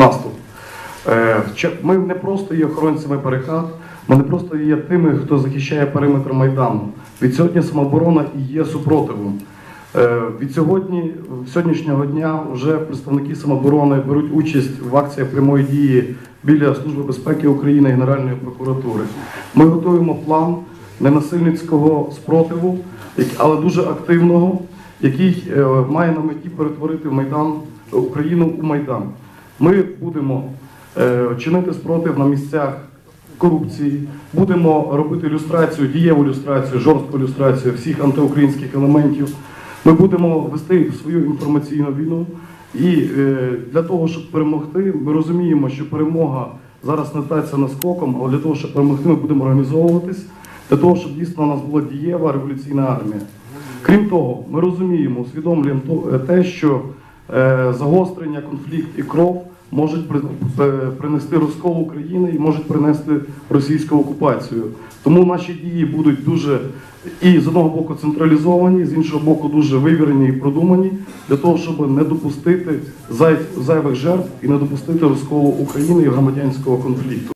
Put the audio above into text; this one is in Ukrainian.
наступ. Е, Ми не просто є охоронцями барикад, ми не просто є тими, хто захищає периметр Майдану. Від сьогодні самооборона і є супротивом. Е, Від сьогодні, сьогоднішнього дня вже представники самооборони беруть участь в акціях прямої дії біля Служби безпеки України і Генеральної прокуратури. Ми готуємо план ненасильницького спротиву, але дуже активного, який е, має на меті перетворити Майдан Україну у Майдан. Ми будемо е, чинити спротив на місцях корупції, будемо робити люстрацію, дієву люстрацію, жорстку люстрацію всіх антиукраїнських елементів. Ми будемо вести свою інформаційну війну. І е, для того, щоб перемогти, ми розуміємо, що перемога зараз не дається наскоком, але для того, щоб перемогти, ми будемо організовуватись, для того, щоб дійсно у нас була дієва революційна армія. Крім того, ми розуміємо, усвідомлюємо е, те, що загострення, конфлікт і кров можуть е, принести розкол України і можуть принести російську окупацію. Тому наші дії будуть дуже і з одного боку централізовані, з іншого боку, дуже вивірені і продумані для того, щоб не допустити зайвих жертв і не допустити розколу України і громадянського конфлікту.